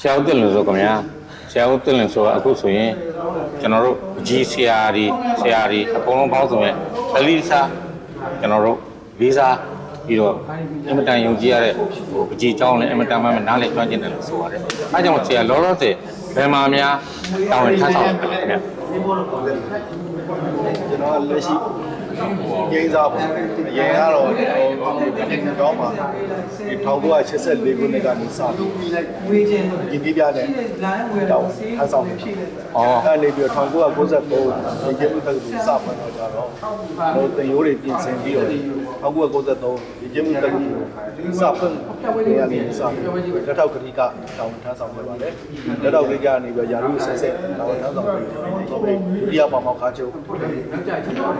ဆရာဦးတင်လွင်ဆိုခင်ဗျာဆရာဦးတင်လွင်ဆိုတာအခုဆိုရင်ကျွန်တော်တို့အကြီးဆရာတွေဆရာတွေအကုန်လုံးပေါင်းစုံရဲ့အလီစာကျွန်တော်တို့ဗီဇာပြီးတော့အင်မတန်ယုံကြည်ရတဲ့ဟိုအကြီးအကျောင်းလည်းအင်မတန်မှနားလည်ကျွမ်းကျင်တယ်လို့ဆိုရတယ်။အဲကြောင့်ဆရာလောလောဆယ်ဘယ်မှာများတောင်းရင်ထားဆောင်တယ်ခင်ဗျာ။ကျွန်တော်လက်ရှိ ငိမ့်စားပေါ့အရင်ကတော့ကျွန်တော်ဒီတော့မှာဒီ1984ခုနှစ်ကနေစပြီးဒီပြပြတဲ့တော့အဆောင်ဖြစ်တယ်။ဩအဲ့နေပြီးတော့1999ဒီကျေမှုတက္ကသိုလ်စဖွင့်တော့ကြတော့ဟိုတင်ရိုးတွေပြင်ဆင်ပြီးတော့1993ဒီကျေမှုတက္ကသိုလ်စဖွင့်နေရာလေးစလက်ထောက်ကတိကတောင်းထမ်းဆောင်ခဲ့ပါတယ်လက်ထောက်ကတိကနေပြီးရာထူးဆက်ဆက်တောင်းထမ်းဆောင်ပြီးတော့ဒုတိယပါမောက္ခချုပ်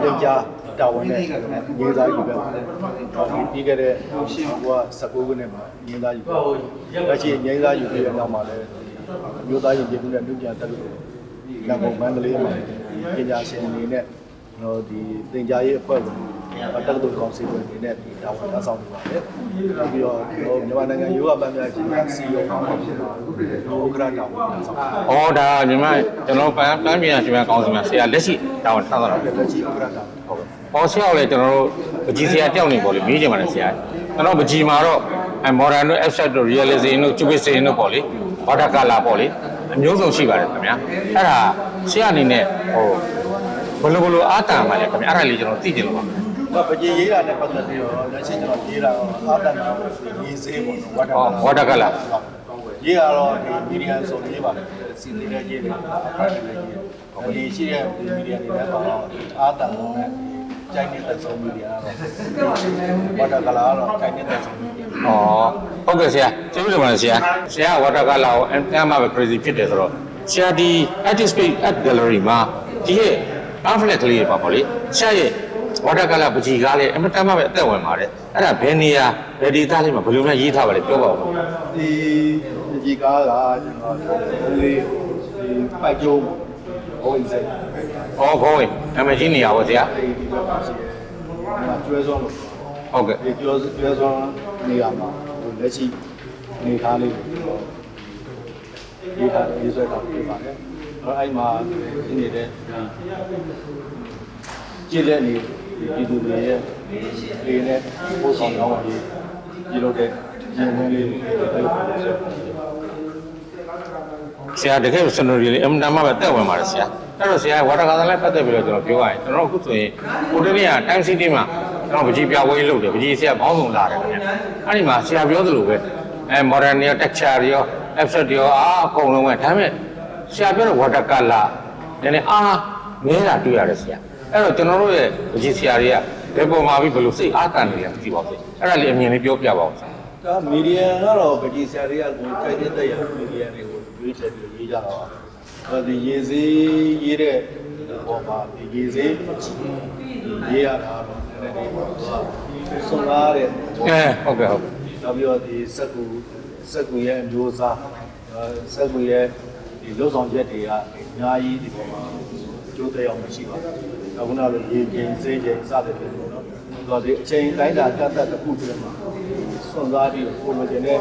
တင်ကြား တာဝန်နဲ့ငင်းစားယူခဲ့ပါတယ်ဒီပြီးခဲ့တဲ့ဟိုက19ခုနှစ်မှာငင်းစားယူခဲ့လက်ရှိငင်းစားယူပြီးတဲ့နောက်မှာလည်းမျိုးသားရင်ပြည်မှုနဲ့လူပြန်တက္ကသိုလ်ရန်ကုန်မန္တလေးမှာပညာရှင်အနေနဲ့ကျွန်တော်ဒီသင်ကြားရေးအဖွဲ့ကို တက္ကသိုလ်ကောင်စီဝင်အနေနဲ့ဒီတာဝန်ထမ်းဆောင်နေပါတယ်။နောက်ပြီးတော့ကျွန်တော်မြန်မာနိုင်ငံယောဂပန်းများကြီးကစီယုံအောင်ဖြစ်ပါဥက္ကရာတာဝန်ထမ်းဆောင်နေပါဩဒါညီမကျွန်တော်ပန်းပန်းပြန်ရှင်များကောင်းစီမှာဆရာလက်ရှိတောင်းဝင်ထမ်းဆောင်တာတယ်။လက်ရှိဥက္ကရာတာဟုတ်ကဲ့။ပေါ်ဆရာကိုလည်းကျွန်တော်တို့ပကြီးဆရာတယောက်နေပေါ့လေမေးချင်ပါတယ်ဆရာ။ကျွန်တော်ပကြီးမှာတော့အဲ modern တို့ abstract တို့ realism တို့ cubism တို့ပေါ့လေ။ watercolor ပေါ့လေ။အမျိုးစုံရှိပါတယ်ခင်ဗျာ။အဲ့ဒါဆရာအနေနဲ့ဟိုဘယ်လိုဘယ်လိုအားတန်ပါလဲခင်ဗျာ။အဲ့ဒါလေးကျွန်တော်သိကြလို့ပါခင်ဗျာ။ တော့ပကြီးရေးတာနဲ့ပတ်သက်ပြီးတော့လက်ရှိကျွန်တော်ရေးတာတော့အာတန်တာရေးစေးပေါ့နော်။ဟော watercolor ရေးရတော့ဒီမီဒီယာဆိုရေးပါတယ်စီနီနဲ့ရေးတယ်အခါတည်းလည်းရေးဟိုဒီရှိတဲ့မီဒီယာတွေလည်းပါတော့အာတန်တော့နဲ့ကြိုက်နေတဲ့ဆုံးမီဒီယာတော့ဝါတာကလာတော့ကြိုက်နေတဲ့ဆုံးမီဒီယာ။ဩဟုတ်ကဲ့ဆရာ။ကျေးဇူးတင်ပါတယ်ဆရာ။ဆရာက watercolor ကိုအမှန်မှပဲ crazy ဖြစ်တယ်ဆိုတော့ဆရာဒီ artist space at gallery မှာဒီရဲ့ pamphlet ကလေးတွေပါပေါ့လေ။ဆရာရဲ့ watercolor ပကြီးကားလေးအမှန်တမ်းမှပဲအသက်ဝင်ပါတယ်။အဲ့ဒါဘယ်နေရာဘယ်ဒေသလေးမှာဘယ်လိုများရေးထားပါလဲပြောပါဦး။ဒီဒီကားကကျွန်တော်ဒီလေးဒီပိုက်ကျုံးဟိုအင်းစက်။ဩခေါင်းဝင်အမကြီးနေရပါဆရာဒီဒီဘက်မှာရှိတယ်။ကျွဲစောလို့။ဟုတ်ကဲ့ဒီကျွဲကျွဲစောနေရာမှာဟိုလက်ရှိနေသားလေးကိုဒီဟာရေးဆွဲတာဖြစ်ပါတယ်။အဲအဲ့မှာဒီနေတဲ့ကြည့်လက်နေ ဒီပြည်သူတွေရဲ့လေနဲ့ပို့ဆောင်တော့ဒီဒီလိုတဲ့ရင်ဝင်လေးတွေတိုက်ပါလို့ဆိုဆရာတကယ်စနိုရီလေးအမှန်တမ်းမှပဲအသက်ဝင်ပါတယ်ဆရာ။အဲ့တော့ဆရာဝါတာကာသလည်းပတ်သက်ပြီးတော့ကျွန်တော်ပြောရရင်ကျွန်တော်အခုဆိုရင်ကိုတနေ့က time city မှာကျွန်တော်ပကြီးပြဝေးလုပ်တယ်ပကြီးဆရာဘောင်းဆောင်လာတယ်ခင်ဗျ။အဲ့ဒီမှာဆရာပြောသလိုပဲအဲ modern ရော texture ရော abstract ရောအားအကုန်လုံးပဲဒါပေမဲ့ဆရာပြောတဲ့ water color နည်းနည်းအားနည်းတာတွေ့ရတယ်ဆရာ။ အဲ့တော့ကျွန်တော်တို့ရဲ့ပကြီးဆရာတွေကဘယ်ပုံမှာပြီးဘယ်လိုစိတ်အားတန်နေလဲမသိပါဘူး။အဲ့ဒါလေးအမြင်လေးပြောပြပါဦးဆရာဒါမီဒီယာကတော့ဗကြီးဆရာတွေကကိုကြိုက်တဲ့တဲ့ရမီဒီယာတွေကိုရွေးချယ်ပြီးရေးကြတာပါ။အဲဒီရေစေးရေးတဲ့ဘောမှာဒီရေစေးရေးရတာတော့နည်းနည်းလေးဆွန်ကားတဲ့။အဲဟုတ်ကဲ့ဟုတ်ကဲ့နောက်ပြီးတော့ဒီစက်ကူစက်ကူရဲ့အမျိုးအစားအဲစက်ကူရဲ့ဒီလုံဆောင်ချက်တွေကအများကြီးဒီပေါ်မှာကျိုးတဲ့အောင်မရှိပါဘူး။အ ခုနောက်လိုရေကျင်းစေးကျင်းစတဲ့ဖြစ်လို့နော်။ဒါဒီအချိန်တိုင်းတာကတ်သက်တစ်ခုတည်းမှာဆွန်စားပြီးပုံမကျင်တဲ့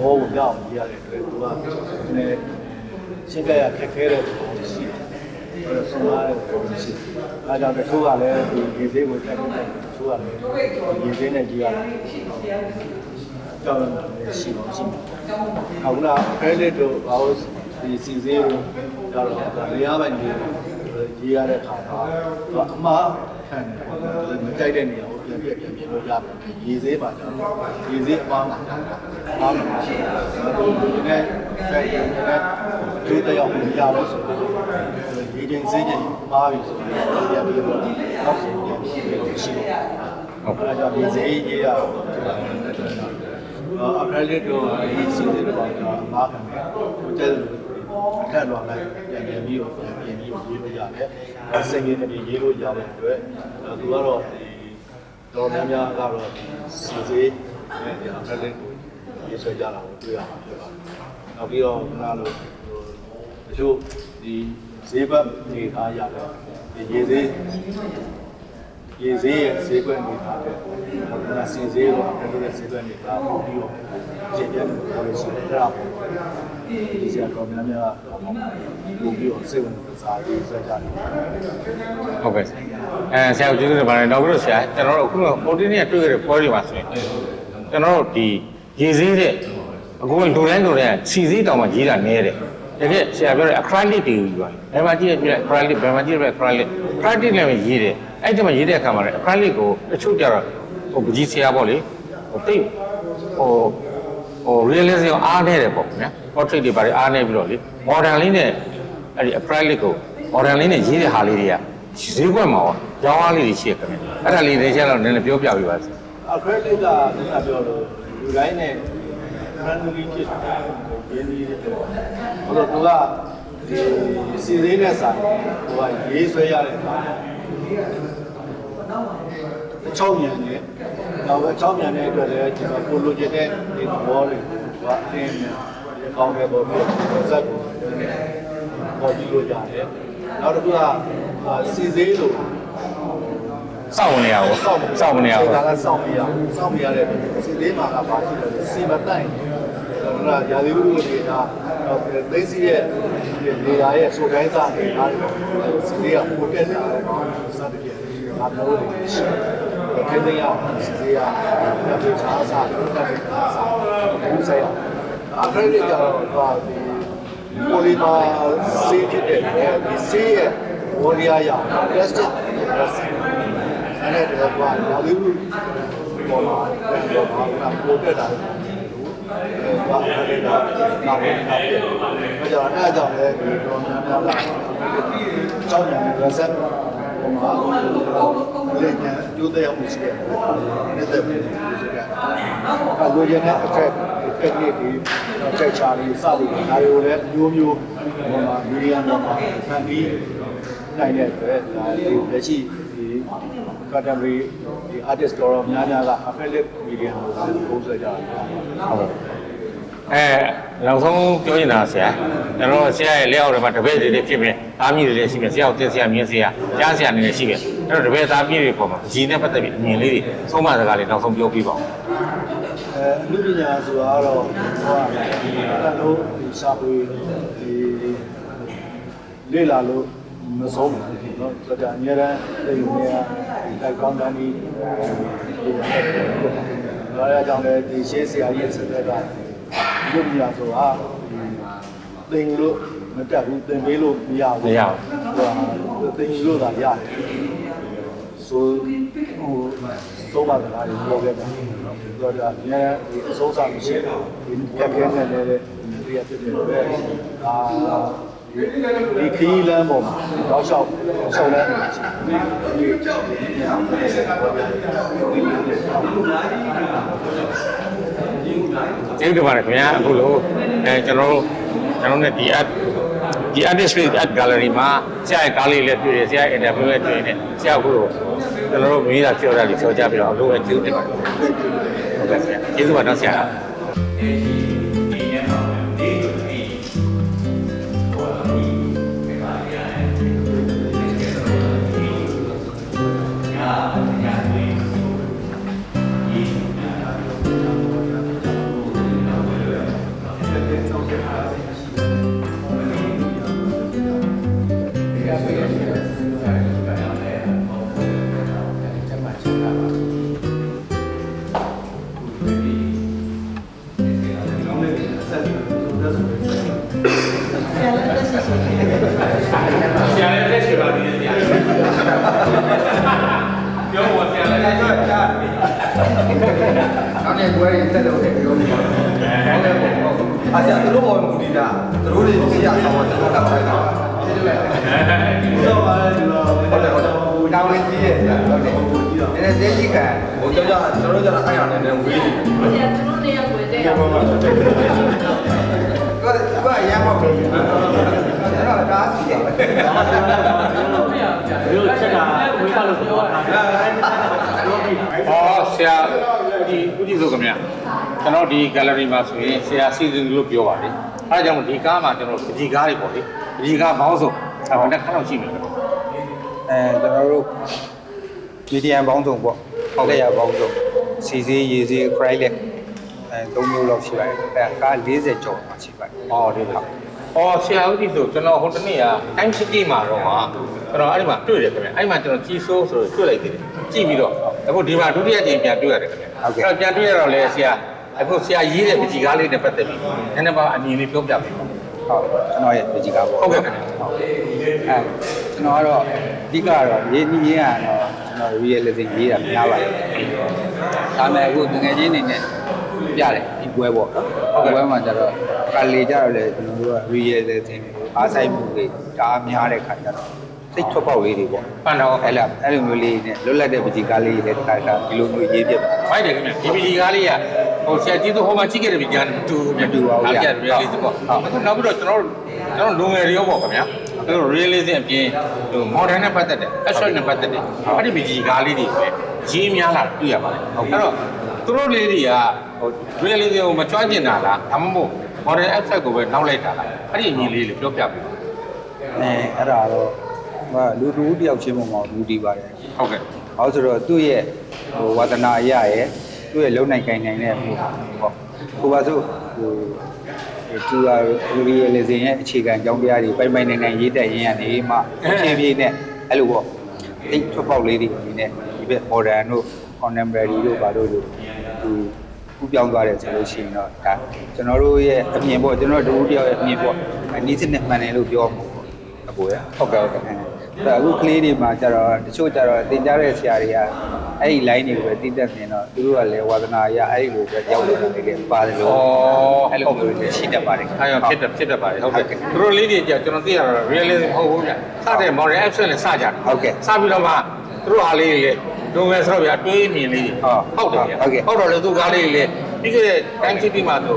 ဘောကိုကြောက်ရတဲ့အတွက်သူကနည်းရှင်းပြရခက်ခဲတဲ့ပုံရှိတယ်။အဲဆွန်စားတဲ့ပုံရှိတယ်။အဲကြောင့်တချို့ကလည်းဒီရေသေးကိုတက်ပြီးတချို့ကလည်းရေသေးနဲ့ကြည့်ရတယ်။ကြောက်ရတယ်ရှိပါရှိပါ။အခုန credit တို့ဘာလို့ဒီစီစေးတို့ကြောက်တော့လေရပိုင်းနေ ရေးရတဲ့ခါမှာသူအမှားခံတယ်မကြိုက်တဲ့နေရာကိုပြန်ပြပြန်ပြင်လို့ရတယ်ရေစေးပါကြောင့်ရေစေးအမှားမှာအားမှာရှိတယ်ဒီနေ့ဆက်ရင်လည်းဒီတရားကိုရလို့ဆိုတော့ရေချင်းစေးချင်းမှားပြီဆိုတော့ပြန်ပြီးတော့အောက်ရှင်ပြန်ပြီးတော့ရှိတယ်ဟုတ်ကဲ့ကြောင့်ဒီစေးရေးရအောင်အခက်လက်တော့ဒီစီးတဲ့ဘာသာမားခံတယ်ဟိုတဲ့အခက်တော့လည်းပြန်ပြန်ပြီးတော့ပြန်ပြီး ရေးလို့ရတယ်စင်ကြီးတွေရေးလို့ရတဲ့အတွက်သူကတော့ဒီတော်များများကတော့စီစေးနဲ့ဒီအခက်လက်ကိုရေးဆွဲကြတာကိုတွေ့ရမှာဖြစ်ပါတယ်နောက်ပြီးတော့ခဏလို့တချို့ဒီဈေးဘက်နေသားရတယ်ဒီရေးစေး ရေဈေးရဲ့ဈေးကွက်နေတာတဲ့ဟုတ်ကဲ့စင်ဈေးတော့အဲ့လိုတဲ့ဈေးကွက်နေတာပို့ပြီးတော့ကျင်းပြတယ်ပြောလို့ရှိတယ်အဲ့ဒါပေါ့ဒီစရာတော်များများပို့ပြီးတော့စိတ်ဝင်စားပြီးဆွဲကြတယ်ဟုတ်ကဲ့အဲဆရာကိုကျေးဇူးတင်ပါတယ်နောက်ပြီးတော့ဆရာကျွန်တော်တို့အခုဟိုတင်းနေ့တွေ့ခဲ့တဲ့ပွဲတွေပါဆိုရင်ကျွန်တော်တို့ဒီရေစည်းတဲ့အခုလူတိုင်းလူတိုင်းစီစည်းတောင်မှရေးတာနည်းတယ် တကယ်ဆရာပြောတဲ့ acrylic တွေယူပါဘယ်မှာကြည့်ရပြ acrylic ဘယ်မှာကြည့်ရပြ acrylic acrylic နဲ့ပဲရေးတယ်အဲ့ဒီမှာရေးတဲ့အခါမှာလည်း acrylic ကိုတချို့ကြတော့ဟိုပကြီးဆရာပေါ့လေဟိုတိတ်ဟိုဟို realism ကိုအားနေတယ်ပေါ့ခင်ဗျာ portrait တွေပါလေအားနေပြီးတော့လေ modern လေးနဲ့အဲ့ဒီ acrylic ကို modern လေးနဲ့ရေးတဲ့ဟာလေးတွေကဈေးကွက်မှာရောရောင်းအားလေးတွေရှိရခင်ဗျာအဲ့ဒါလေးတွေချက်တော့နည်းနည်းပြောပြပေးပါစေအခရက်တစ်ကခုနပြောလို့လူတိုင်းနဲ့ friendly ဖြစ် ရင်းနှီးတယ်ဘလို့သူကဒီစီသေးနဲ့ဆိုင်သူကရေးဆွဲရတဲ့အခါအချောင်းမြန်နဲ့တော့အချောင်းမြန်တဲ့အတွက်လည်းဒီမှာကိုလိုချင်တဲ့ဒီဘောတွေကအင်းနဲ့ကောင်းတဲ့ဘောမျိုးဇက်ကိုပေါ်ကြည့်လို့ရတယ်နောက်တစ်ခုကစီသေးလို့စောင့်နေရအောင်စောင့်စောင့်နေရအောင်ဒါကစောင့်ပြရစောင့်ပြရတဲ့စီလေးမှာကပါရှိတယ်စီမတိုင် ဒါကရာသီဥတုတွေကသိစီရဲ့နေရာရဲ့ဆိုတိုင်းစားနေတာစီလေးကပိုတက်တာစသဖြင့်ဒါမျိုးတွေရှိတယ်ခေတ္တရစီလေးကပြေချားစားတက်တဲ့စားဘူးဆိုင်အခရက်ရကတော့ဒီပိုလီမာဆေးဖြစ်တဲ့ဒီဆေးရဲ့ဝေါ်ရီယာရ plastic အဲ့ဒါတော့ကွာဒါလေးဘူးပေါ်လာတယ်တော့ဘာကပိုတက်တာလဲအဲ ဘာလဲတော့နာမည်နာမည်အဲကြောင့်အဲ့ကြောင့်လည်းဒီတော်များများကကြောင်းညာနဲ့ reset ပေါ်မှာလေညာကျိုးတဲ့အောင်ရှိတယ်နေတဲ့ပြည်ဆိုကြအဲလိုချင်တဲ့ effect technique တွေ check ချာလေးစသည်ဒါတွေကိုလည်းမျိုးမျိုးဟိုမှာ media ပေါ်မှာဖန်ပြီးနိုင်တဲ့အတွက်ဒါဒီလက်ရှိဒီ contemporary ဒီ artist တော်တော်များများက acrylic medium ကိုပုံစံကြတာဟုတ်ကဲ့အဲနောက်ဆုံးပြောနေတာဆရာကျွန်တော်ဆရာရဲ့လက်အောက်ထဲမှာတပည့်တွေတွေဖြစ်မယ်အားမြည်တွေလည်းရှိမယ်ဆရာကိုသိဆရာမြင်ဆရာကြားဆရာနေလည်းရှိမယ်အဲ့တော့တပည့်သားမြည်တွေပေါ်မှာကြီးနဲ့ပတ်သက်ပြီးအမြင်လေးတွေသုံးမစကားလေးနောက်ဆုံးပြောပြပါဦးအဲအမှုပညာဆိုတာကတော့ဟိုကဒီအလုံးဒီရှာဖွေဒီလေ့လာလို့ မဆုံးဘူးเนาะဆိုတော့အများရန်သိနေရဒီတိုက်ကောင်းတန်းဒီဒါရကြောင့်လည်းဒီရှေးဆရာကြီးဆက်ဆက်ကဒီလိုမျိုးဆိုတာသင်လို့မတက်ဘူးသင်ပေးလို့မရဘူး မရဘူး ဟိုသင်လို့သာရတယ်ဆိုဟိုသုံးပါးစကားတွေပြောခဲ့တယ်ဆိုတော့အများဒီအစိုးစားမရှိဘူးဒီပြက်ခဲနေနေတဲ့ဒီရဖြစ်တဲ့အတွက်အာ ဒီခီးလမ်းပေါ်မှာတော့ရှောက်ရှောက်လမ်းနေချင်ဒီကျေးဇူးတင်ပါတယ်ခင်ဗျာအခုလို့အဲကျွန်တော်တို့ကျွန်တော်တို့ ਨੇ ဒီ art ဒီ artist space art gallery မှာဆရာရဲ့ကားလေးလည်းတွေ့တယ်ဆရာရဲ့ interview လည်းတွေ့တယ်ဆရာအခုလို့ကျွန်တော်တို့မိသားပြောတာလေးပြောကြပြီးတော့အလို့ပဲကျေးဇူးတင်ပါတယ်ဟုတ်ကဲ့ဆရာကျေးဇူးပါတော့ဆရာ သူတို့တွေစီရဆောင်တော့ကျွန်တော်ကဖိုက်တာကျေးဇူးပဲတော့ပါလေဒီလိုဟုတ်တယ်ဟုတ်တယ်တောင်းဝင်ကြီးရဲ့ဟုတ်တယ်နည်းနည်းသိကြီးကဟိုကြောက်ကြကျွန်တော်တို့ကြတာအဲ့ရနဲ့ဝေးနေတယ်ဆရာကျွန်တော်နေရာကိုတဲ့ကိုယ်ကရမ်းမဟုတ်ဘူးကျွန်တော်ဒါစီတယ်ဒီလိုချက်တာဝေးပါလို့ပြောတာ။အော်ဆရာဒီဦးကြည့်ဆိုခင်ဗျာ ကျွန်တော်ဒီ gallery မှာဆိုရင်ဆရာစီစဉ်လို့ပြောပါတယ်။အဲဒါကြောင့်ဒီကားမှာကျွန်တော်ပကြီးကားတွေပေါ့လေ။ပကြီးကားဘောင်းစုံအဲဘယ်နှခါလောက်ရှိမလဲ။အဲကျွန်တော်တို့မီဒီယမ်ပေါင်းစုံပေါ့ဟုတ်လက်ရပေါင်းစုံစီစီရေစီခရိုက်လက်အဲ၃မျိုးလောက်ရှိပါတယ်အဲကား40ကျော်မှရှိပါတယ်။အော်ဒီဟုတ်။အော်ဆရာဦးကြီးဆိုကျွန်တော်ဟိုတနေ့က time city မှာတော့ဟာကျွန်တော်အဲ့ဒီမှာတွေ့တယ်ခင်ဗျ။အဲ့ဒီမှာကျွန်တော်ကြီးစိုးဆိုတွေ့လိုက်တယ်။ကြည့်ပြီးတော့အခုဒီမှာဒုတိယကြိမ်ပြန်တွေ့ရတယ်ခင်ဗျ။အဲ့ပြန်တွေ့ရတော့လေဆရာ အခုဆရာရေးတဲ့ပကြီးကားလေးနဲ့ပတ်သက်ပြီးနည်းနည်းပါအမြင်လေးပြောပြပေးပါဟုတ်ကျွန်တော်ရဲ့ပကြီးကားပေါ့ဟုတ်ကဲ့ခင်ဗျဟုတ်အဲကျွန်တော်ကတော့အဓိကတော့ရေးနည်းရေးရတော့ကျွန်တော် realism ရေးတာများပါတယ်ဒါပေမဲ့အခုငွေချင်းနေနဲ့ပြတယ်ဒီပွဲပေါ့နော်ဒီပွဲမှာကျတော့ကာလီကြတော့လေကျွန်တော်တို့က realism ကိုအားဆိုင်မှုတွေဒါအများတဲ့ခါကျတော့စိတ်ထွက်ပေါက်လေးတွေပေါ့။ဖန်တော့အဲ့လားအဲ့လိုမျိုးလေးနဲ့လွတ်လပ်တဲ့ပကြီးကားလေးတွေလည်းတစ်ခါတစ်ခါဒီလိုမျိုးရေးပြပါမိုက်တယ်ခင်ဗျဒီပကြီးကားလေးက ဟိုဆရာကြီးတို့ဟိုမှာကြည့်ခဲ့တဲ့ပကြီးကားနဲ့မတူဘူးဗျမတူပါဘူးဗျ။ဒါပြ realism ပေါ့။အခုနောက်ပြီးတော့ကျွန်တော်တို့ကျွန်တော်လူငယ်တွေရောပေါ့ခင်ဗျာ။ကျွန်တော် realism အပြင်ဟို modern နဲ့ပတ်သက်တဲ့ action နဲ့ပတ်သက်တဲ့အဲ့ဒီပကြီးကားလေးတွေပဲကြီးများလာတွေ့ရပါတယ်။အဲ့တော့သူတို့လေးတွေကဟို realism ကိုမကြွကျင်တာလားဒါမှမဟုတ် modern effect ကိုပဲနောက်လိုက်တာလားအဲ့ဒီအမြင်လေးလေးပြောပြပေးပါအဲအဲ့ဒါတော့ဟိုလူတူတယောက်ချင်းပုံမှာလူတည်ပါတယ်ဟုတ်ကဲ့။ဟောဆိုတော့သူ့ရဲ့ဟိုဝါသနာအရရဲ့ သူ့ရဲ့လုံနိုင်ကိုင်နိုင်တဲ့ဟိုပေါ့ဟိုပါဆိုဟိုသူကလူရီလေစင်ရဲ့အခြေခံကြောင်းတရားတွေပိုင်ပိုင်နိုင်နိုင်ရေးတက်ရင်းရနေမှအချင်းပြေးနဲ့အဲ့လိုပေါ့တိတ်ထွက်ပေါက်လေးတွေအနေနဲ့ဒီဘက် modern တို့ contemporary တို့ဘာလို့လို့သူကူးပြောင်းသွားတယ်ဆိုလို့ရှိရင်တော့ဒါကျွန်တော်တို့ရဲ့အမြင်ပေါ့ကျွန်တော်တို့တယောက်ရဲ့အမြင်ပေါ့အနည်းစနစ်မှန်တယ်လို့ပြောမှာပေါ့အကိုရဟုတ်ကဲ့ဟုတ်ကဲ့ အဲ့အခုကလေးတွေမှာကျတော့တချို့ကျတော့တင်ကြတဲ့ဆရာတွေကအဲ့ဒီ line တွေကိုပဲတည်တတ်နေတော့သူတို့ကလည်းဝါသနာအရအဲ့ဒီလိုပဲရောက်လာတယ်လေပါတယ်လို့အဲ့လိုမျိုးတွေရှိတတ်ပါတယ်အဲ့ရောဖြစ်တယ်ဖြစ်တတ်ပါတယ်ဟုတ်ကဲ့သူတို့လေးတွေကြကျွန်တော်သိရတော့ realism ဟုတ်ဘူးဗျစတဲ့ modern action နဲ့စကြတယ်ဟုတ်ကဲ့စပြီးတော့မှသူတို့အားလေးတွေလေဒုံငယ်ဆိုတော့ဗျာတွေးမြင်လေးဟုတ်ဟုတ်တယ်ဗျာဟုတ်ကဲ့ဟုတ်တော့လေသူကားလေးတွေလေပြီးခဲ့တဲ့ time city မှာသူ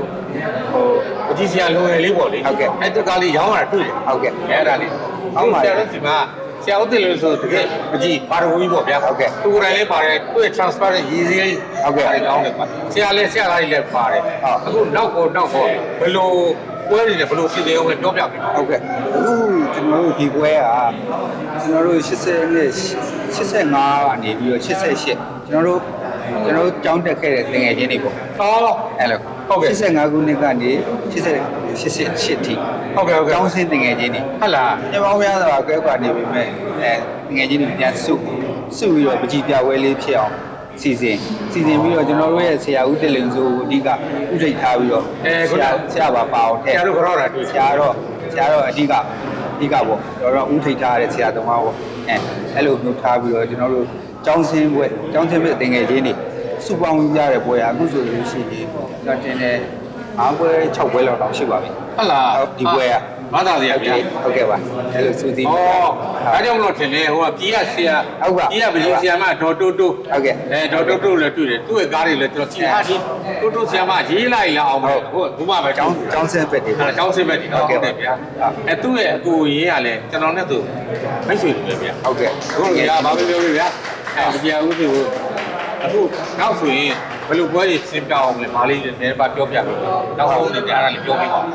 ဟိုအကြီးစရာလူငယ်လေးပေါ့လေဟုတ်ကဲ့အဲ့သူကားလေးရောင်းလာတွေ့တယ်ဟုတ်ကဲ့အဲ့ဒါလေးဟုတ်ပါဆရဲ့ရာတို့ဒီမှာ ဆရာဦးတင်လို့ဆိုတကယ်အကြီးပါရဝီပေါ့ဗျာဟုတ်ကဲ့သူကိုယ်တိုင်လေးပါတယ်သူ့ရဲ့ transparent ရည်စည်းလေးဟုတ်ကဲ့ဒါကောင်းတယ်ပါဆရာလည်းဆရာသားကြီးလည်းပါတယ်ဟုတ်အခုနောက်ကိုနောက်ကိုဘယ်လိုပွဲတွေလဲဘယ်လိုစီစဉ်အောင်လဲပြောပြပေးပါဟုတ်ကဲ့အခုကျွန်တော်တို့ဒီပွဲကကျွန်တော်တို့80နဲ့85ကနေပြီးတော့88ကျွန်တော်တို့ကျွန်တော်တို့ကြောင်းတက်ခဲ့တဲ့သင်ငယ်ချင်းတွေပေါ့ဟောအဲ့လို ဟုတ်ကဲ့85ခုနှစ်ကနေ80 88ထိဟုတ်ကဲ့ဟုတ်ကဲ့ကျောင်းစင်းသင်ငယ်ချင်းတွေဟုတ်လားညမောင်းများစွာကဲကွာနေပြီမဲ့အဲငယ်ချင်းတွေပြန်စုစုပြီးတော့ပကြီးပြပွဲလေးဖြစ်အောင်စီစဉ်စီစဉ်ပြီးတော့ကျွန်တော်တို့ရဲ့ဆရာဦးတလင်စိုးကိုအဓိကဥထိတ်ထားပြီးတော့ဆရာဆရာပါပါအောင်ဆထည့်ရာတို့ကြောက်တာတွေ့ဆရာတော့ဆရာတော့အဓိကအဓိကပေါ့ကျွန်တော်တို့ဥထိတ်ထားရတဲ့ဆရာသမားပေါ့အဲအဲ့လိုမျိုးထားပြီးတော့ကျွန်တော်တို့ကျောင်းစင်းပွဲကျောင်းစင်းပွဲတင်ငယ်ချင်းတွေ စုပေါင်းရတဲ့ပွဲအခုဆိုလို့ရှိရင်ကျွန်တော်တင်တဲ့၅ပွဲ6ပွဲလောက်တော့ရှိပါပြီဟုတ်လားဟုတ်ဒီပွဲကဘာသာစရာဗျာဟုတ်ကဲ့ပါအဲ့လိုစူးစီးဩဒါကြောင့်မလို့ထင်တယ်ဟိုကပြည်ကဆရာဟုတ်ပါပြည်ကပကြီးဆရာမဒေါ်တိုးတိုးဟုတ်ကဲ့အဲဒေါ်တိုးတိုးလည်းတွေ့တယ်သူ့ရဲ့ကားတွေလည်းကျွန်တော်ကြည့်ထားချင်းတိုးတိုးဆရာမရေးလိုက်ရအောင်ပဲဟုတ်ဘူးမှပဲကျောင်းကျောင်းစင်းဘက်တွေအဲကျောင်းစစ်ဘက်ဒီတော့ဟုတ်တယ်ဗျာအဲသူ့ရဲ့အကူရေးရလဲကျွန်တော်နဲ့သူမိတ်ဆွေတွေပဲဗျာဟုတ်ကဲ့အခုကဘာပဲပြောလို့ဗျာအဲကြာဦးသူ အခုနောက်ဆိုရင်ဘယ်လိုပွဲတွေစင်ပြအောင်လဲမလေးတွေလည်းပါပြောပြပြီနောက်ဆုံးနေကြတာလည်းပြောပြပါဦး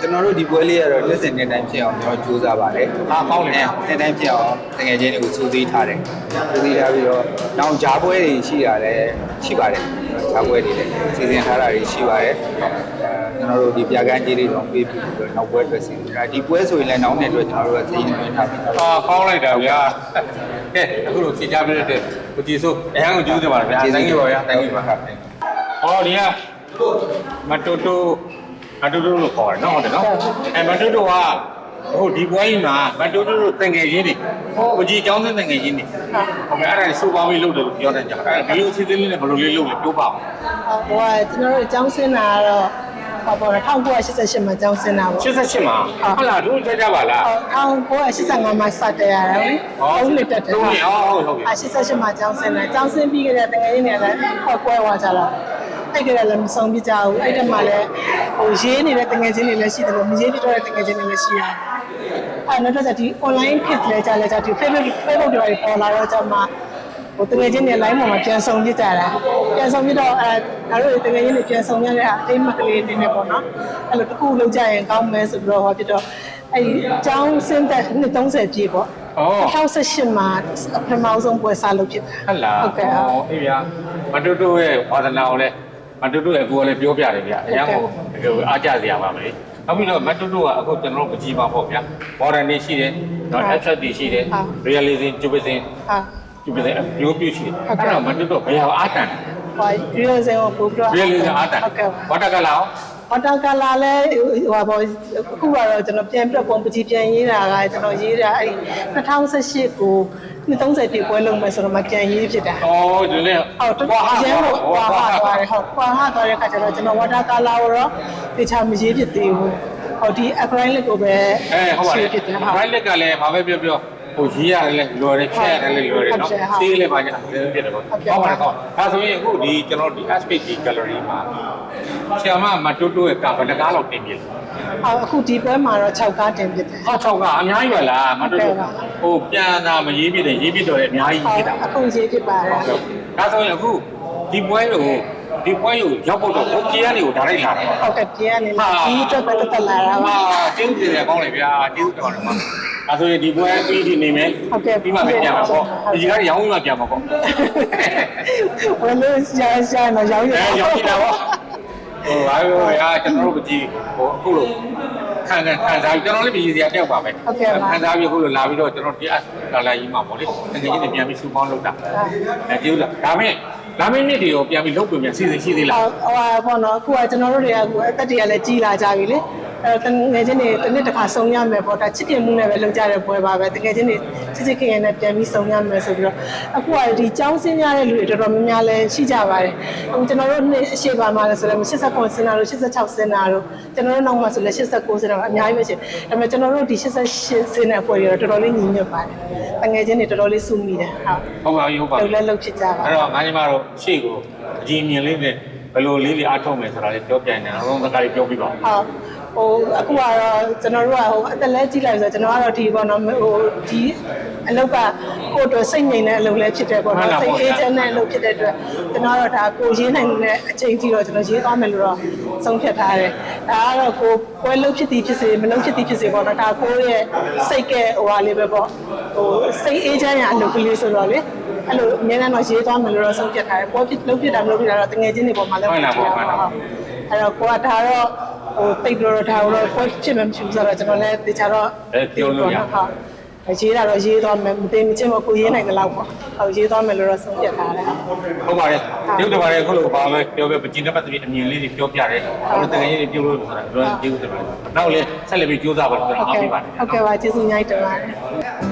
ကျွန်တော်တို့ဒီပွဲလေးကတော့လက်စင်တဲ့တိုင်းဖြစ်အောင်ကျွန်တော်ကြိုးစားပါတယ်အားကောင်းတယ်တဲ့တိုင်းဖြစ်အောင်တကယ်ချင်းတွေကိုစူးစီးထားတယ်စူးစီးထားပြီးတော့နောက်ဂျားပွဲတွေရှိရတယ်ရှိပါတယ်ဂျားပွဲတွေလည်းစီစဉ်ထားတာတွေရှိပါတယ်အဲ ကျွန်တော်တို့ဒီပြကန်းကြီးတွေတော့ပေးပြီးတော့နောက်ပွဲအတွက်စီစဉ်ထားဒီပွဲဆိုရင်လည်းနောက်နေ့အတွက်ကျွန်တော်တို့ကစီစဉ်ပေးထားပြီအာကောင်းလိုက်တာဗျာကဲအခုလိုဖြေချပြတဲ့အတွက်ကိုကြည်စိုးအရန်ကိုကျေးဇူးတင်ပါတယ်ဗျာ thank you ပါဗျာ thank you ပါဟောဒီကမတူတူမတူတူလို့ခေါ်တယ်နော်ဟုတ်တယ်နော်အဲမတူတူကဟိုဒီပွဲကြီးမှာမတူတူတို့တန်ငယ်ချင်းတွေဟောကိုကြီးအကြောင်းသင်းတန်ငယ်ချင်းတွေဟုတ်ကဲ့အဲ့ဒါစူပေါင်းပြီးလုပ်တယ်လို့ပြောတယ်ကြာအဲ့ဒီလိုအစီအစဉ်လေးနဲ့ဘယ်လိုလေးလုပ်လဲပြောပါဦးဟိုကကျွန်တော်တို့ကျောင်းဆင်းတာကတော့ ဟောပေါ့1988မှာကျောင်းဆင်းတာပေါ့88မှာဟုတ်လားတို့ကြကြပါလား1985မှာစတက်ရတယ်ဟောဟုတ်နှစ်တက်တယ်ဟုတ်ဟုတ်ဟုတ်ဟုတ်အ88မှာကျောင်းဆင်းတာကျောင်းဆင်းပြီးကြတဲ့တကယ်ကြီးနေလည်းဟောကွဲသွားကြတာအဲ့ကြလည်းမဆုံးပြကြဘူးအဲ့တမှာလည်းဟိုရေးနေတဲ့တကယ်ချင်းတွေလည်းရှိတယ်လို့မရေးပြတော့တဲ့တကယ်ချင်းတွေလည်းရှိရတယ်အဲ့နောက်တော့ဒီ online kit လဲကြလဲကြဒီ Facebook Facebook တွေပေါ်လာတော့ကြမှာ ဟိုတကယ်ချင်းတွေ line ပေါ်မှာပြန်ဆောင်ပြကြတာပြန်ဆောင်ပြတော့အဲအားတို့တကယ်ချင်းတွေပြန်ဆောင်ရတဲ့အအိမ်မကလေးတွေနဲ့ပေါ့နော်အဲ့လိုတစ်ခုလောက်ကြရင်ကောင်းမယ်ဆိုပြီးတော့ဟောပြတော့အဲ့ဒီကျောင်းဆင်းသက်နှစ်30ပြည့်ပေါ့2018မှာပထမဆုံးပွဲစားလုပ်ဖြစ်တာဟုတ်လားဟုတ်ကဲ့ဟုတ်ဟောအေးဗျာမတူတူရဲ့ဝါသနာကိုလည်းမတူတူရဲ့ကိုယ်ကလည်းပြောပြတယ်ဗျာအရင်ကတကယ်ကိုအားကြစရာပါမလေနောက်ပြီးတော့မတူတူကအခုကျွန်တော်တို့မကြည့်ပါပေါ့ဗျာ modern နေရှိတယ်နော် FZ ရှိတယ် realism cubism ဟာ cubism အမျိုးပြရှိတယ်ဟုတ်ကဲ့အဲ့တော့မတူတူဘယ်ဟာအားတန်ဟိုရီယိုဇင်ကိုပို့ပြီးတော့ realism အားတန်ဟုတ်ကဲ့ဝါတကလာရောဝတာကလာလဲဟိုပါဘောအခုကတော့ကျွန်တော်ပြန်ပြပုံပကြီးပြန်ရေးတာကကျွန်တော်ရေးတာအဲ့2018ကိုနှစ်30ပြည့်ပွဲလုံးမယ်ဆိုတော့မှပြန်ရေးဖြစ်တာအော်ဒီလေဟုတ်တော်ရမ်းလို့ဟွာဟာသွားတယ်ဟုတ်ဟွာဟာသွားတဲ့ခါကျတော့ကျွန်တော်ဝတာကလာကိုတော့တေချာမရေးဖြစ်သေးဘူးဟောဒီ acrylic ကိုပဲအဲဟုတ်ပါလေဖြစ်တယ်ဟုတ် right leg ကလည်းဘာပဲပြောပြော ဟိုရေးရတယ်လေလွယ်တယ်ဖြတ်ရတယ်လေလွယ်တယ်နော်ဟုတ်တယ်ဟုတ်သေးလည်းပါကြတယ်ဖြစ်တယ်ပေါ့ဟုတ်ကဲ့ဟုတ်ပါတယ်ကောဒါဆိုရင်အခုဒီကျွန်တော်ဒီ aspect ဒီ gallery မှာဆရာမမတူတူရဲ့ကဘယ်နှကားလောက်တင်ပြလဲအော်အခုဒီပွဲမှာတော့6ကားတင်ဖြစ်တယ်ဟော6ကအများကြီးပါလားမတူတူဟုတ်ကဲ့ပါဟိုပြန်တာမရေးပြတယ်ရေးပြတော့လည်းအများကြီးဟုတ်ဖြစ်တာအခုရေးဖြစ်ပါတယ်ဟုတ်ကဲ့ဒါဆိုရင်အခုဒီပွဲကိုဒီပွဲကိုရောက်ဖို့တော့ဟိုကြီးကနေကိုဒါရိုက်လာတာပါဟုတ်ကဲ့ပြန်နေလာဒီအတွက်ပဲတက်လာတာပါဟာကျေးဇူးတင်ရကောင်းလေဗျာကျေးဇူးတော်တယ်မှာ ဒါဆိုရင်ဒီပွဲပြီးဒီနေမယ်ဟုတ်ကဲ့ပြီးမှပဲပြန်မှာပေါ့ဒီကားရောင်းပြီးမှပြန်မှာပေါ့ဘယ်လိုရှာရှာတော့ရောင်းရအဲရောက်ပြီလားဗောဟိုဘာလို့ရာကျွန်တော်တို့မကြည့်ဟိုအခုလို့ခံခံခံစားပြီးကျွန်တော်လည်းပြည်စရာတက်ပါပဲခံစားပြီးအခုလို့လာပြီးတော့ကျွန်တော်ဒီအလာလာကြီးမှာပေါ့လေတကယ်ကြီးပြန်ပြီးစူပေါင်းလုပ်တာအဲကျေးဇူးလားဒါမဲ့လာမင်းနေ့တွေကိုပြန်ပြီးလုပ်ပြင်ပြန်စီစဉ်ရှိသေးလားဟိုဟိုပေါ့နော်အခုကကျွန်တော်တို့တွေကအခုအသက်တွေကလည်းကြီးလာကြပြီလေ အဲတငယ်ချင်းတွေတစ်နှစ်တစ်ခါစုံရမယ်ပေါ့ဒါချစ်ခင်မှုနဲ့ပဲလုပ်ကြတဲ့ပွဲပါပဲတကယ်ချင်းတွေချစ်ချစ်ခင်ခင်နဲ့ပြန်ပြီးစုံရမယ်ဆိုပြီးတော့အခုကဒီចောင်းစင်းရတဲ့လူတွေတော်တော်များများလည်းရှိကြပါတယ်အခုကျွန်တော်တို့နှစ်အရှိပါမှာလည်းဆိုလည်း89စင်းတာတို့86စင်းတာတို့ကျွန်တော်တို့နောက်မှာဆိုလည်း89စင်းတာအများကြီးပဲရှိတယ်ဒါပေမဲ့ကျွန်တော်တို့ဒီ88စင်းတဲ့ပွဲတွေတော့တော်တော်လေးညီညွတ်ပါတယ်တငယ်ချင်းတွေတော်တော်လေးစုမိတယ်ဟုတ်ဟုတ်ပါပြီဟုတ်ပါလှုပြီပ်လဲလှုပ်ဖြစ်ကြပါအဲ့တော့ငါညီမတို့ရှေ့ကိုအကြီးမြင်လေးနဲ့ဘယ်လိုလေးလေးအားထုတ်မယ်ဆိုတာလေးပြောပြနေအောင်တော့တခါလေးပြောပြပါဦးဟုတ် ဟိုအခုကတော့ကျွန်တော်တို့ကဟိုအသက်လဲကြီးလိုက်ဆိုတော့ကျွန်တော်ကတော့ဒီပေါ့နော်ဟိုဒီအလုပ်ကကိုယ့်အတွက်စိတ်ငြိမ်တဲ့အလုပ်လည်းဖြစ်တယ်ပေါ့နော်စိတ်အေးချမ်းတဲ့အလုပ်ဖြစ်တဲ့အတွက်ကျွန်တော်ကတော့ဒါကိုရေးနိုင်တဲ့အချိန်ကြီးတော့ကျွန်တော်ရေးသွားမယ်လို့တော့ဆုံးဖြတ်ထားတယ်ဒါကတော့ကိုပွဲလုပ်ဖြစ်သည်ဖြစ်စေမလုပ်ဖြစ်သည်ဖြစ်စေပေါ့နော်ဒါကိုယ့်ရဲ့စိတ်ကဟိုဟာလေးပဲပေါ့ဟိုစိတ်အေးချမ်းရအလုပ်ကလေးဆိုတော့လေအဲ့လိုအများနဲ့တော့ရေးသွားမယ်လို့တော့ဆုံးဖြတ်ထားတယ်ပွဲဖြစ်လုပ်ဖြစ်တာမလုပ်ဖြစ်တာတော့တငယ်ချင်းတွေပေါ်မှာလည်းအဲ့တော့ကိုကဒါတော့ ဟိုတိတ်လို့ဒါတော့ပွဲဖြစ်မှမဖြစ်ဘူးဆိုတော့ကျွန်တော်လည်းတခြားတော့ဟုတ်ရေးတာတော့ရေးသွားမယ်မသိမချင်းမကိုရေးနိုင်တဲ့လောက်ပေါ့ဟုတ်ရေးသွားမယ်လို့တော့ဆုံးဖြတ်ထားတယ်ဟုတ်ပါတယ်ပြုတ်တယ်ပါတယ်ခုလိုပါပဲပြောပဲပကြီးတဲ့ပတ်သက်ပြီးအမြင်လေးတွေပြောပြတယ်အဲ့လိုတကယ်ကြီးပြုတ်လို့ဆိုတာတော့ကျေးဇူးတင်ပါတယ်နောက်လည်းဆက်လက်ပြီးကြိုးစားပါလို့ကျွန်တော်အားပေးပါတယ်ဟုတ်ကဲ့ပါကျေးဇူးအများကြီးတင်ပါတယ်